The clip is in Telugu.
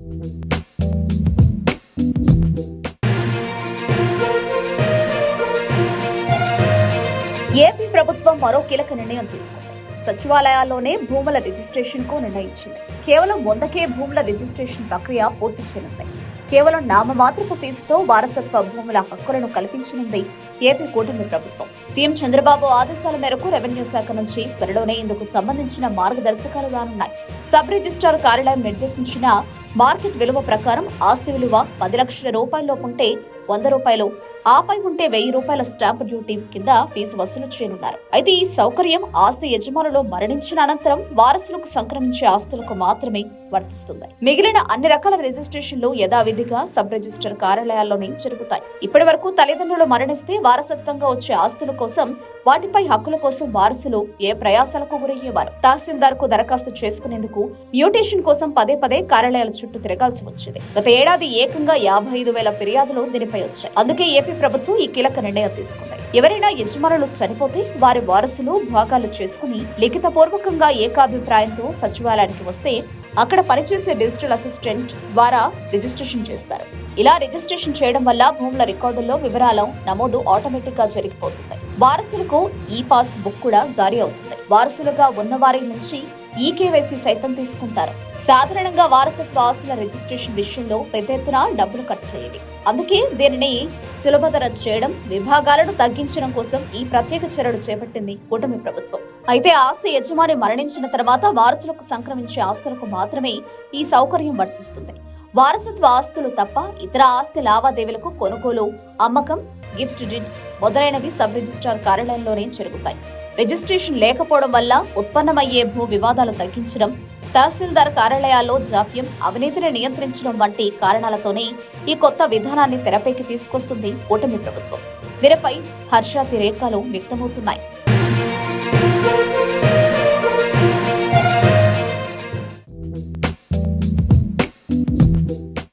ఏపీ ప్రభుత్వం మరో కీలక నిర్ణయం తీసుకుంది. సచివాలయాల్లోనే భూముల రిజిస్ట్రేషన్కు నిర్ణయించింది. కేవలం వందకే భూముల రిజిస్ట్రేషన్ ప్రక్రియ పూర్తి చేయనుంది. కేవలం నామమాత్రపు ఫీజుతో వారసత్వ భూముల హక్కులను కల్పించనుంది ఏపీ కూటమి ప్రభుత్వం. సీఎం చంద్రబాబు ఆదేశాల మేరకు రెవెన్యూ శాఖ నుంచి త్వరలోనే ఇందుకు సంబంధించిన మార్గదర్శకాలు రానున్నాయి. సబ్ రిజిస్ట్రార్ కార్యాలయం నిర్దేశించిన మార్కెట్ విలువ ప్రకారం ఆస్తి విలువ పది లక్షల రూపాయలలోపు ఉంటే వంద రూపాయలు ఆపై ఉంటే వెయ్యి రూపాయల స్టాంప్ డ్యూటీ కింద ఫీజు వసూలు చేయనున్నారు. అయితే ఈ సౌకర్యం ఆస్తి యజమానులు మరణించిన అనంతరం వారసులకు సంక్రమించే ఆస్తులకు మాత్రమే వర్తిస్తుంది. మిగిలిన అన్ని రకాల రిజిస్ట్రేషన్లు యథావిధిగా సబ్ రిజిస్టర్ కార్యాలయాల్లోనే జరుగుతాయి. ఇప్పటి వరకు తల్లిదండ్రులు మరణిస్తే వారసత్వంగా వచ్చే ఆస్తుల కోసం వాటిపై హక్కుల కోసం వారసులు ఏ ప్రయాసాలకు గురయ్యేవారు? తహసీల్దార్కు దరఖాస్తు చేసుకునేందుకు మ్యూటేషన్ కోసం పదే పదే కార్యాలయాల చుట్టూ తిరగాల్సి వచ్చింది. గత ఏడాది ఏకంగా యాభై ఐదు వేల ఫిర్యాదులు దీనిపై వచ్చాయి. అందుకే ఏపీ ప్రభుత్వం ఈ కీలక నిర్ణయం తీసుకుంది. ఎవరైనా యజమానులు చనిపోతే వారి వారసులు భాగాలు చేసుకుని లిఖిత పూర్వకంగా ఏకాభిప్రాయంతో సచివాలయానికి వస్తే అక్కడ పనిచేసే డిజిటల్ అసిస్టెంట్ ద్వారా రిజిస్ట్రేషన్ చేస్తారు. ఇలా రిజిస్ట్రేషన్ చేయడం వల్ల భూముల రికార్డుల్లో వివరాల నమోదు ఆటోమేటిక్గా జరిగిపోతుంది. వారసులకు ఈ పాస్ బుక్ కూడా జారీ అవుతుంది. వారసులుగా ఉన్నవారి నుంచి ఈ కేవైసీ సైతం తీసుకుంటారు. సాధారణంగా వారసత్వ ఆస్తుల రిజిస్ట్రేషన్ విషయంలో పెద్ద ఎత్తున డబ్బులు ఖర్చు చేయండి. అందుకే దీనిని సులభతరం చేయడం విభాగాలను తగ్గించడం కోసం ఈ ప్రత్యేక చర్యలు చేపట్టింది కూటమి ప్రభుత్వం. అయితే ఆస్తి యజమాని మరణించిన తర్వాత వారసులకు సంక్రమించే ఆస్తులకు మాత్రమే ఈ సౌకర్యం వర్తిస్తుంది. వారసత్వ ఆస్తులు తప్ప ఇతర ఆస్తి లావాదేవీలకు కొనుగోలు అమ్మకం గిఫ్ట్ డిడ్ మొదలైనవి సబ్ రిజిస్ట్రార్ కార్యాలయంలోనే జరుగుతాయి. రిజిస్ట్రేషన్ లేకపోవడం వల్ల ఉత్పన్నమయ్యే భూ వివాదాలు తగ్గించడం తహసీల్దార్ కార్యాలయాల్లో జాప్యం అవినీతిని నియంత్రించడం వంటి కారణాలతోనే ఈ కొత్త విధానాన్ని తెరపైకి తీసుకొస్తుంది కూటమి ప్రభుత్వం. దీనిపై హర్షాతిరేకాలు వ్యక్తమవుతున్నాయి.